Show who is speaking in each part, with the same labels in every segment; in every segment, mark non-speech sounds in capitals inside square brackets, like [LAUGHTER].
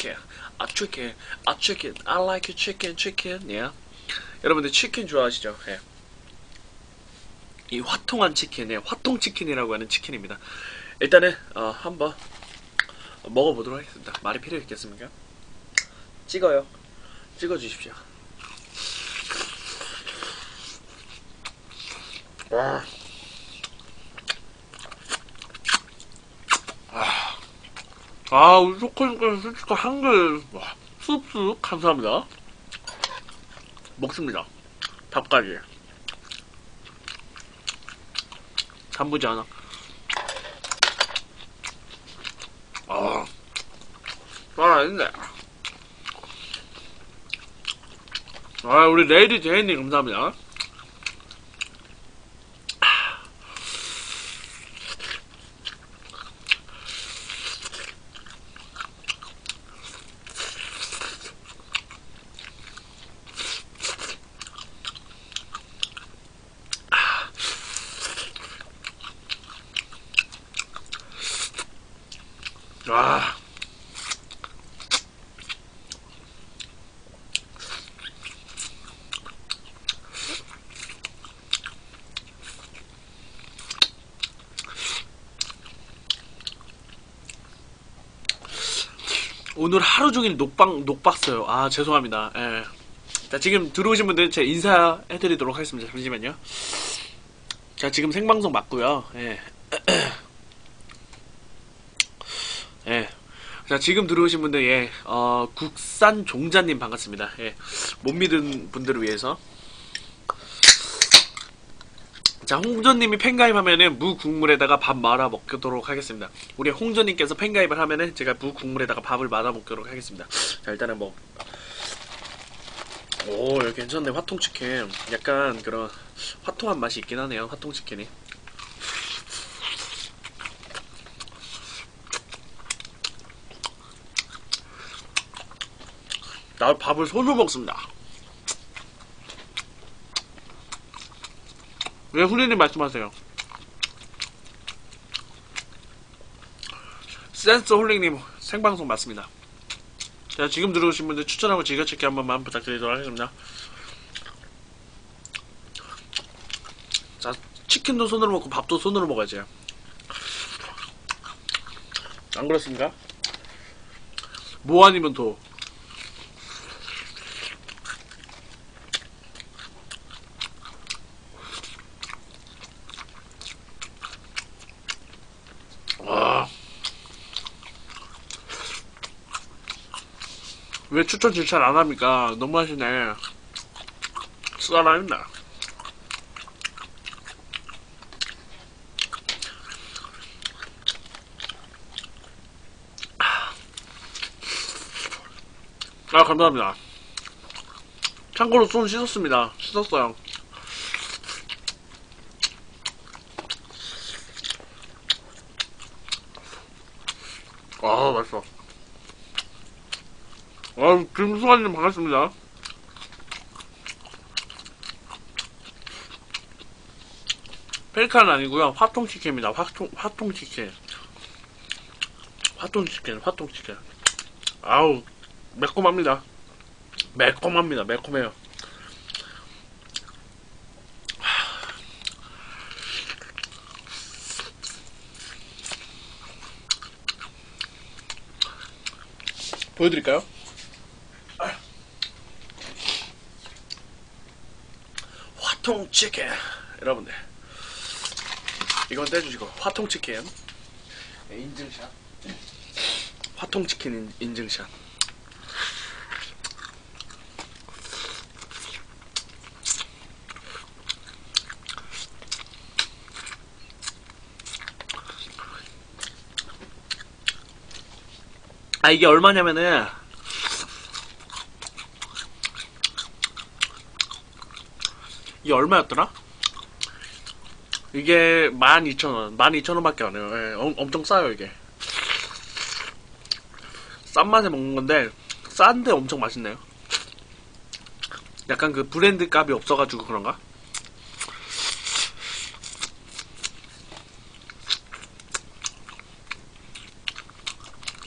Speaker 1: chicken, a chicken, a chicken. I like chicken, chicken. Yeah. 여러분들 치킨 좋아하시죠? 예. 이 화통한 치킨, 예, 화통 치킨이라고 하는 치킨입니다. 일단은 어, 한번 먹어보도록 하겠습니다. 말이 필요 있겠습니까? 찍어요. 찍어 주십시오. 와. 아, 우리 초콜릿 솔직히 한글 와, 쑥쑥 감사합니다. 먹습니다. 밥까지. 단무지 하나. 아, 살아있네. 아, 우리 레이디 제이님 감사합니다. 아. 오늘 하루 종일 녹방 녹박어요. 아 죄송합니다. 예. 자 지금 들어오신 분들 제가 인사해드리도록 하겠습니다. 잠시만요. 자 지금 생방송 맞고요. 예. [CLEARS THROAT] 예. 자, 지금 들어오신 분들, 예, 어, 국산 종자님 반갑습니다. 예, 못 믿은 분들을 위해서. 자, 홍조님이 팬가입 하면은 무 국물에다가 밥 말아 먹도록 하겠습니다. 우리 홍조님께서 팬가입을 하면은 제가 무 국물에다가 밥을 말아 먹도록 하겠습니다. 자, 일단은 뭐, 오, 괜찮네. 화통치킨. 약간 그런 화통한 맛이 있긴 하네요. 화통치킨이. 나 밥을 손으로 먹습니다. 왜 후리님 말씀하세요? 센스 홀링님 생방송 맞습니다. 자, 지금 들어오신 분들 추천하고 즐겨찾기 한 번만 부탁드리도록 하겠습니다. 자, 치킨도 손으로 먹고 밥도 손으로 먹어야지. 안 그렇습니까? 뭐 아니면 도. 와. 왜 추천 진짜 안 합니까? 너무 하시네. 살아있네. 아, 감사합니다. 참고로 손 씻었습니다. 씻었어요. 아, 맛있어. 아, 김수환님 반갑습니다. 펠칸 아니고요. 화통치킨입니다. 화통, 화통치킨. 화통치킨, 화통치킨. 아우, 매콤합니다. 매콤합니다. 매콤해요. 보여드릴까요? 화통 치킨. 여러분들. 이건 떼주시고 화통 치킨. 네, 인증샷. 화통 치킨 인- 인증샷. 아 이게 얼마냐면은 이게 얼마였더라? 이게 12,000원 12,000원밖에 안 해요 예, 엄, 엄청 싸요 이게 싼 맛에 먹는 건데 싼데 엄청 맛있네요 약간 그 브랜드 값이 없어가지고 그런가?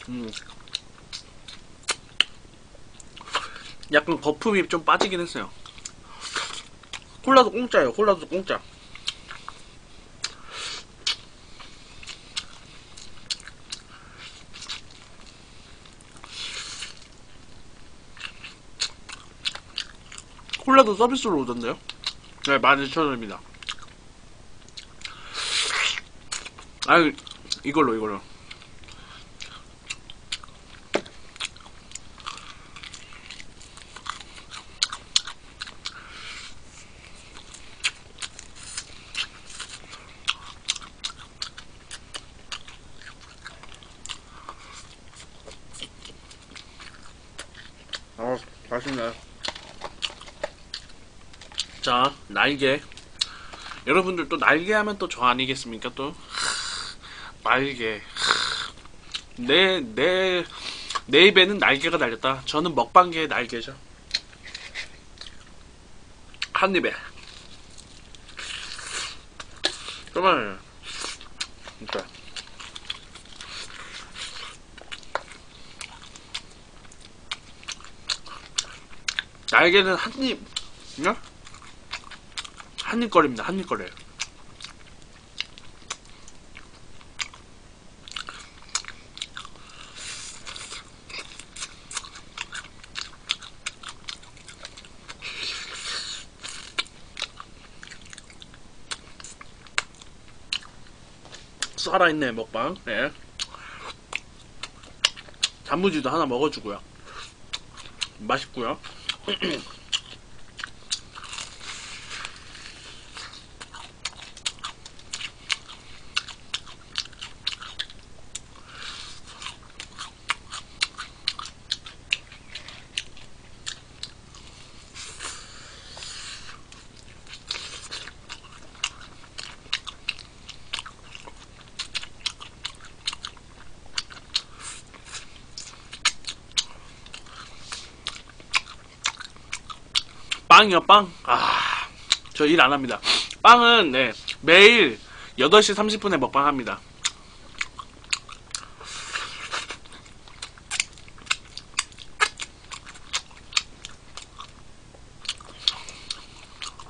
Speaker 1: 음. 약간 거품이 좀 빠지긴 했어요. 콜라도 공짜예요. 콜라도 공짜. 콜라도 서비스로 오던데요? 네, 12,000원입니다. 아, 이걸로, 이걸로. 어, 맛있네. 자, 날개. 여러분들 또 날개 하면 또 저 아니겠습니까? 또 날개. 내, 내, 내 입에는 날개가 달렸다. 저는 먹방계의 날개죠. 한 입에. 정말, 진짜. 날개는 한 입, 응? 한입거리입니다. 한입거리. 살아있네 먹방. 네. 단무지도 하나 먹어주고요. 맛있고요. [CLEARS THROAT] 빵이요, 빵. 아, 저 일 안 합니다. 빵은, 네, 매일 8시 30분에 먹방 합니다.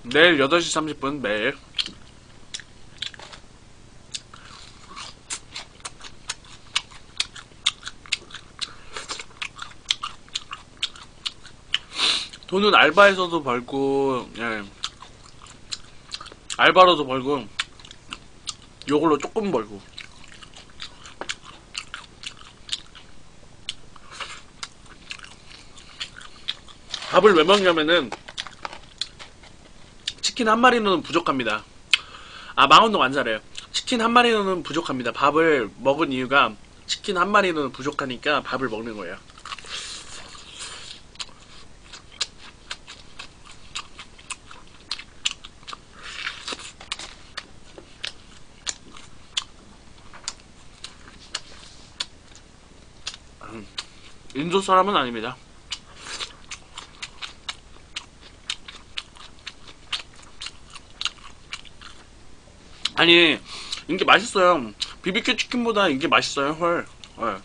Speaker 1: 내일 8시 30분 매일. 돈은 알바에서도 벌고, 예. 알바로도 벌고, 요걸로 조금 벌고. 밥을 왜 먹냐면은, 치킨 한 마리는 부족합니다. 아, 망원동 안 잘해요. 치킨 한 마리는 부족합니다. 밥을 먹은 이유가 치킨 한 마리는 부족하니까 밥을 먹는 거예요. 인도 사람은 아닙니다. 아니 이게 맛있어요. 비비큐 치킨보다 이게 맛있어요. 헐. 헐.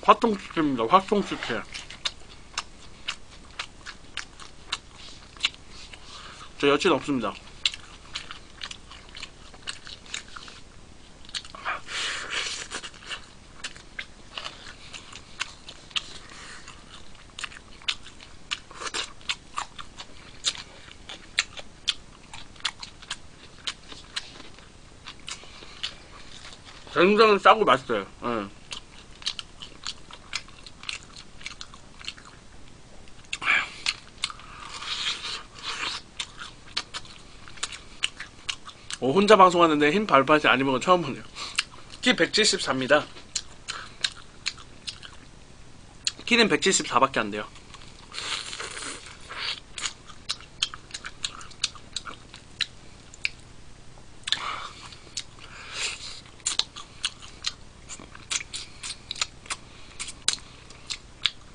Speaker 1: 화통치킨입니다. 화통치킨. 저 여친 없습니다. 굉장히 싸고 맛있어요. 예. 혼자 방송하는데 흰 발바지 건 처음 보네요. 키 174입니다. 키는 174밖에 안 돼요.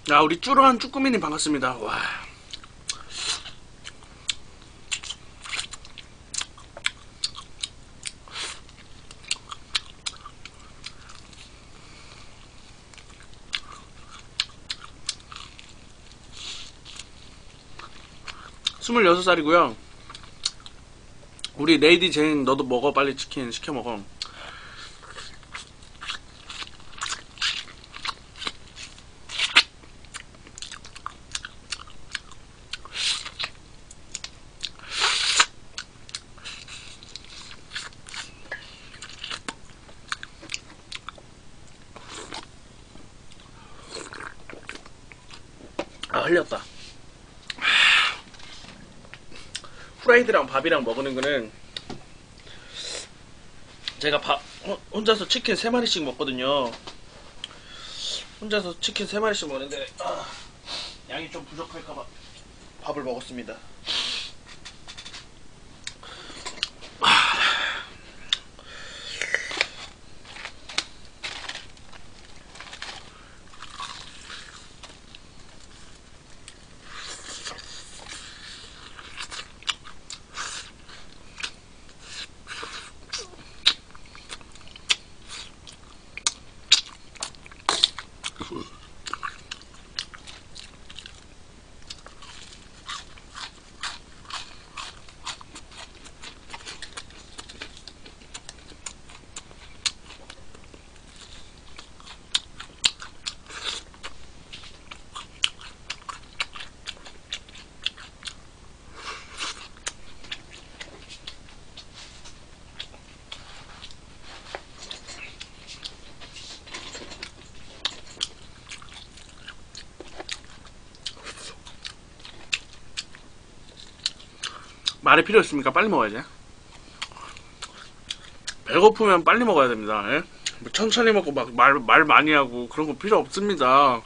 Speaker 1: 야, 우리 쭈루한 쭈꾸미님 반갑습니다. 와. 26살이고요. 우리 레이디 제인 너도 먹어 빨리 치킨 시켜 먹어. 아 흘렸다. 후라이드랑 밥이랑 먹는 거는 제가 밥 호- 혼자서 치킨 3마리씩 먹거든요. 혼자서 치킨 3마리씩 먹는데 아, 양이 좀 부족할까봐 밥을 먹었습니다. 말이 필요 있습니까? 빨리 먹어야지. 배고프면 빨리 먹어야 됩니다. 예? 뭐 천천히 먹고 막 말 말 많이 하고 그런 거 필요 없습니다.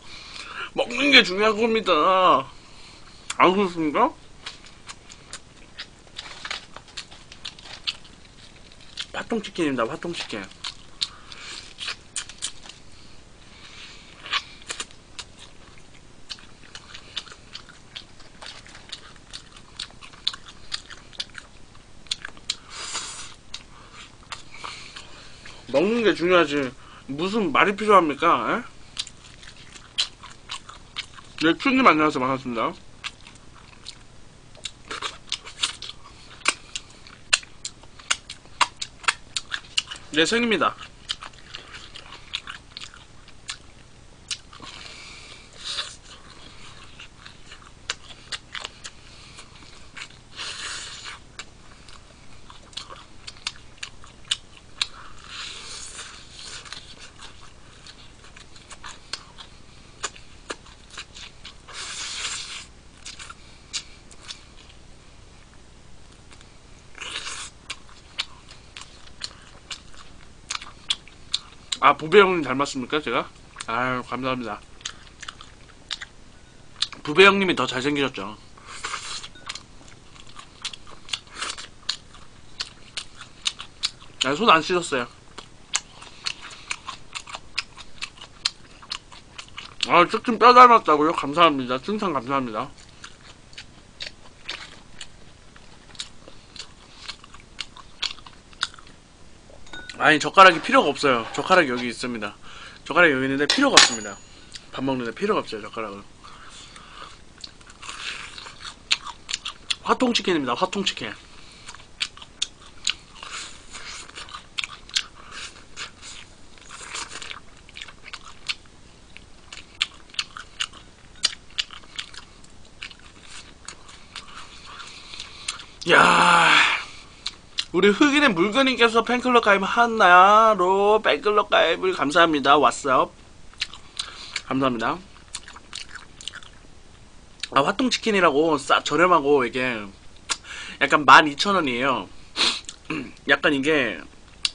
Speaker 1: 먹는 게 중요한 겁니다. 안 그렇습니까? 화통치킨입니다. 화통치킨. 먹는 게 중요하지. 무슨 말이 필요합니까? 에? 네, 춘님 안녕하세요. 반갑습니다. 네, 생입니다. 부배 형님 닮았습니까, 제가? 아유, 감사합니다. 부배 형님이 더 잘생기셨죠. 아, 손안 씻었어요. 아, 치킨 뼈 닮았다고요? 감사합니다. 칭찬 감사합니다. 아니, 젓가락이 필요가 없어요. 젓가락이 여기 있습니다. 젓가락이 여기 있는데 필요가 없습니다. 밥 먹는데 필요가 없어요, 젓가락은. 화통치킨입니다, 화통치킨. 야 우리 흑인의 물건님께서 팬클럽 가입 하나로 팬클럽 가입을 감사합니다. 왓썹. 감사합니다. 아, 화통치킨이라고 싸, 저렴하고 이게 약간 12,000원이에요. [CLEARS THROAT] 약간 이게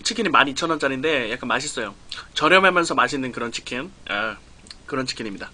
Speaker 1: 치킨이 12,000원짜리인데 약간 맛있어요. 저렴하면서 맛있는 그런 치킨. 아, 그런 치킨입니다.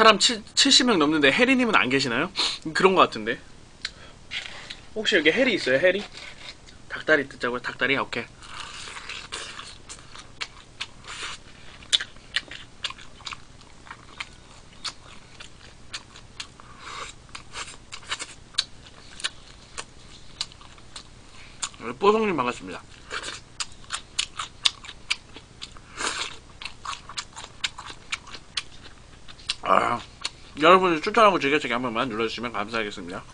Speaker 1: 사람 7, 70명 넘는데 해리님은 안 계시나요? 그런 것 같은데. 혹시 여기 해리 있어요? 해리? 닭다리 뜯자고요? 닭다리? 오케이. 네, 뽀송님 반갑습니다. 아, 여러분이 추천하고 즐겨찾기 한 번만 눌러주시면 감사하겠습니다.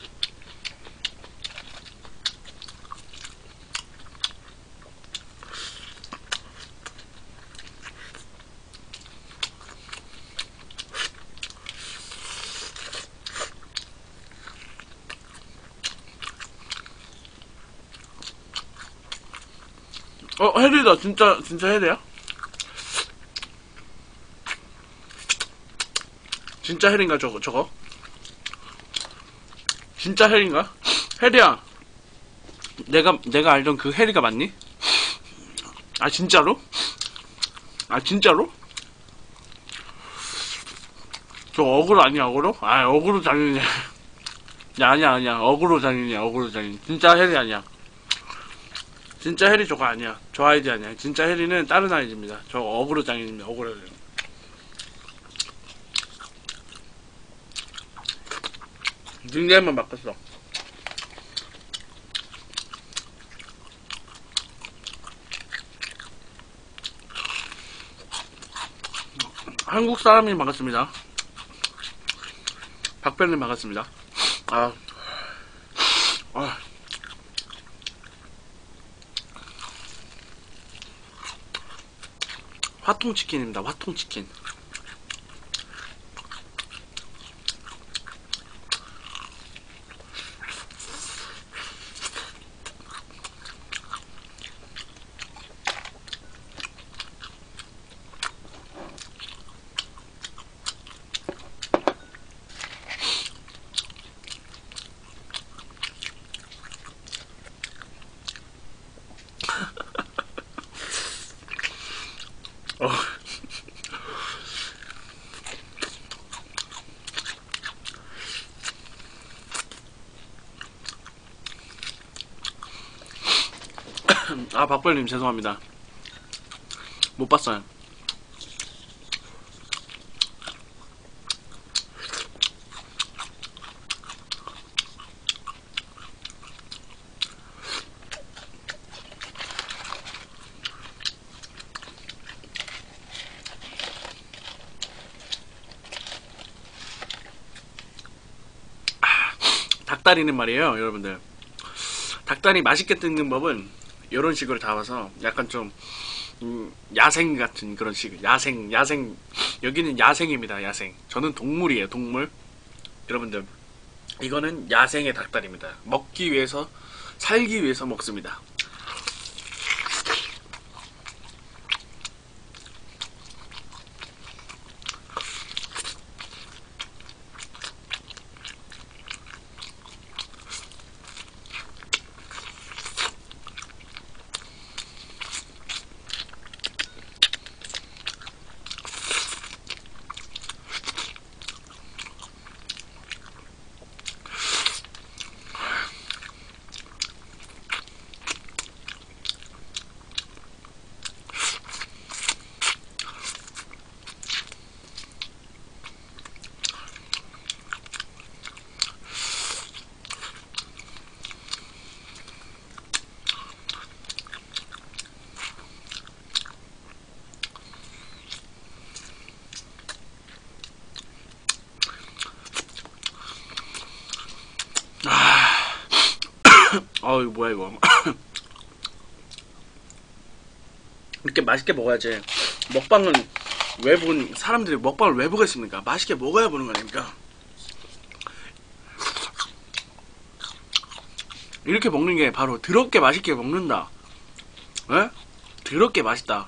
Speaker 1: 어, 해리다. 진짜, 진짜 해리야? 진짜 해리인가, 저거, 저거? 진짜 해리인가? 해리야. 내가, 내가 알던 그 해리가 맞니? 아, 진짜로? 아, 진짜로? 저 어그로 아니야, 어그로? 아, 어그로 장인이야. 야, 아니야, 아니야. 어그로 장인이야, 어그로 장인. 진짜 해리 아니야. 진짜 해리 저거 아니야. 저 아이디 아니야. 진짜 해리는 다른 아이디입니다. 저 어그로 장인입니다. 어그로 장인. 닉네임만 바꿨어. 한국 사람이 반갑습니다. 박별님 반갑습니다. 아, 아. 화통치킨입니다. 화통치킨. 어. 아 박벌님 죄송합니다. 못 봤어요. 닭다리는 말이에요, 여러분들. 닭다리 맛있게 뜯는 법은 이런 식으로 잡아서 약간 좀 음, 야생 같은 그런 식, 야생, 야생. 여기는 야생입니다, 야생. 저는 동물이에요, 동물. 여러분들, 이거는 야생의 닭다리입니다. 먹기 위해서, 살기 위해서 먹습니다. 아 이거 뭐야 이거. [COUGHS] 이렇게 맛있게 먹어야지 먹방은 왜 본 사람들이 먹방을 왜 보겠습니까 맛있게 먹어야 보는 거니까. 이렇게 먹는 게 바로 더럽게 맛있게 먹는다. 에? 더럽게 맛있다.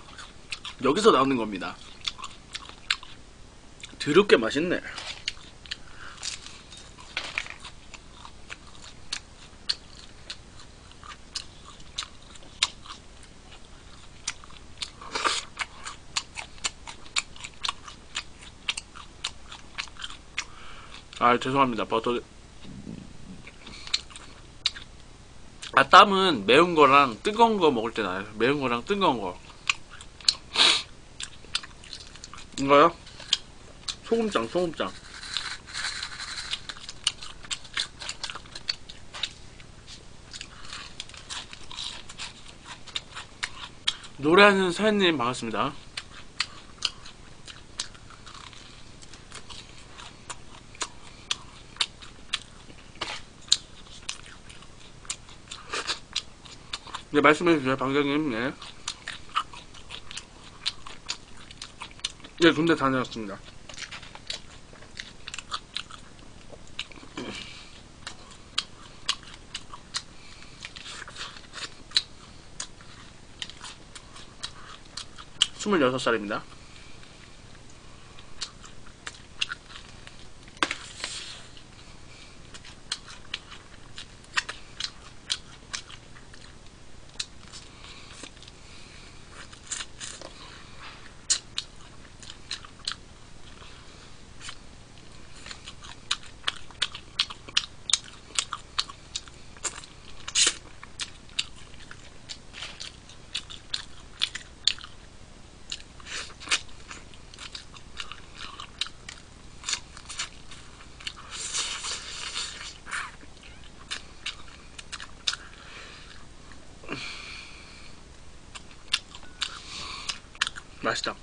Speaker 1: 여기서 나오는 겁니다. 더럽게 맛있네 아 죄송합니다. 버터. 아 땀은 매운 거랑 뜨거운 거 먹을 때 나요. 매운 거랑 뜨거운 거. 이거요? 소금장 소금장. 노래하는 사연님 반갑습니다 네, 말씀해 주세요, 방장님. 네. 예, 군대 다녀왔습니다. 스물여섯 살입니다. 맛있다.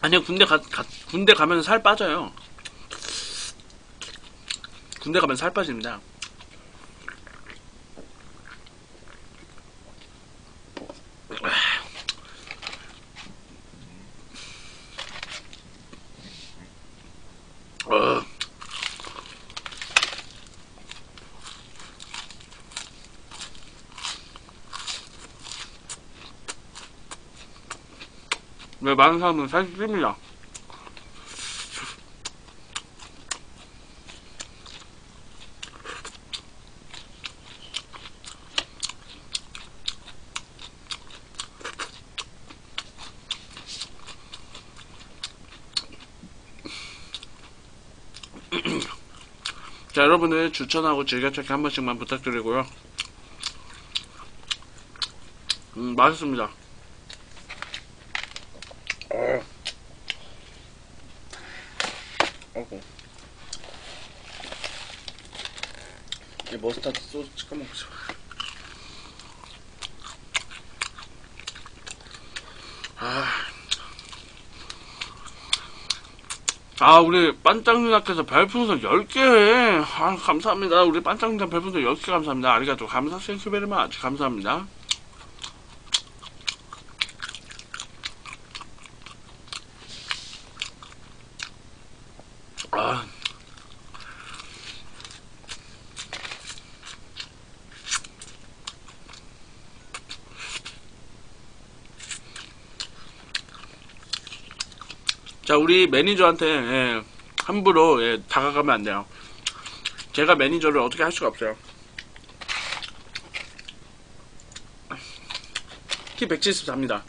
Speaker 1: 아니요 군대 가, 가- 군대 가면 살 빠져요. 군대 가면 살 빠집니다. 어. 왜 많은 사람은 살이 찝니다. 자, 여러분들 추천하고 즐겨찾기 한 번씩만 부탁드리고요. 음, 맛있습니다. 어. 어구. 이 머스타드 소스 찍어 먹자. 아. 아, 우리 반짝 누나께서 별풍선 10개. 아, 감사합니다. 우리 반짝 누나 별풍선 10개 감사합니다. 아리가또 감사 생큐베르마치 감사합니다. 아. 자, 우리 매니저한테 예, 함부로 예, 다가가면 안 돼요. 제가 매니저를 어떻게 할 수가 없어요. 키 174입니다.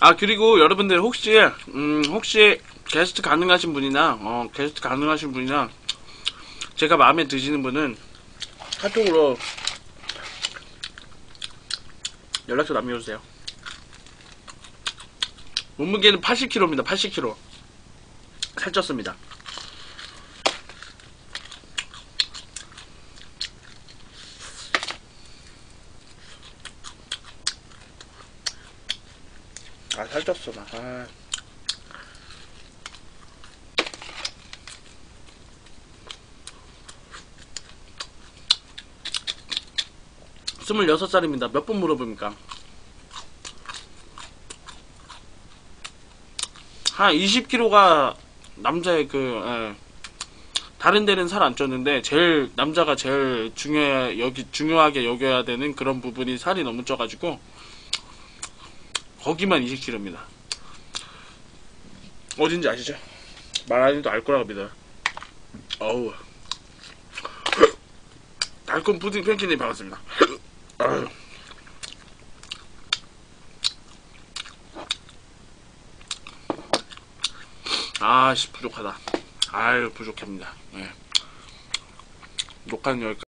Speaker 1: 아 그리고 여러분들 혹시 음 혹시 게스트 가능하신 분이나 어 게스트 가능하신 분이나 제가 마음에 드시는 분은 카톡으로 연락처 남겨주세요. 몸무게는 80kg입니다. 80kg. 살쪘습니다. 아 살쪘어 나. 아. 스물여섯 살입니다. 몇 번 물어봅니까? 한 20kg가 남자의 그 예. 다른 데는 살 안 쪘는데 제일 남자가 제일 중요 여기 중요하게 여겨야 되는 그런 부분이 살이 너무 쪄가지고 거기만 20kg입니다. 어딘지 아시죠? 말안 해도 알 거라고 믿어요. 어우. [CLEARS THROAT] 달콤 푸딩 팬키님 반갑습니다. [CLEARS THROAT] 아유. 아씨 부족하다. 아유 부족합니다. 네. 녹화는 여기까지.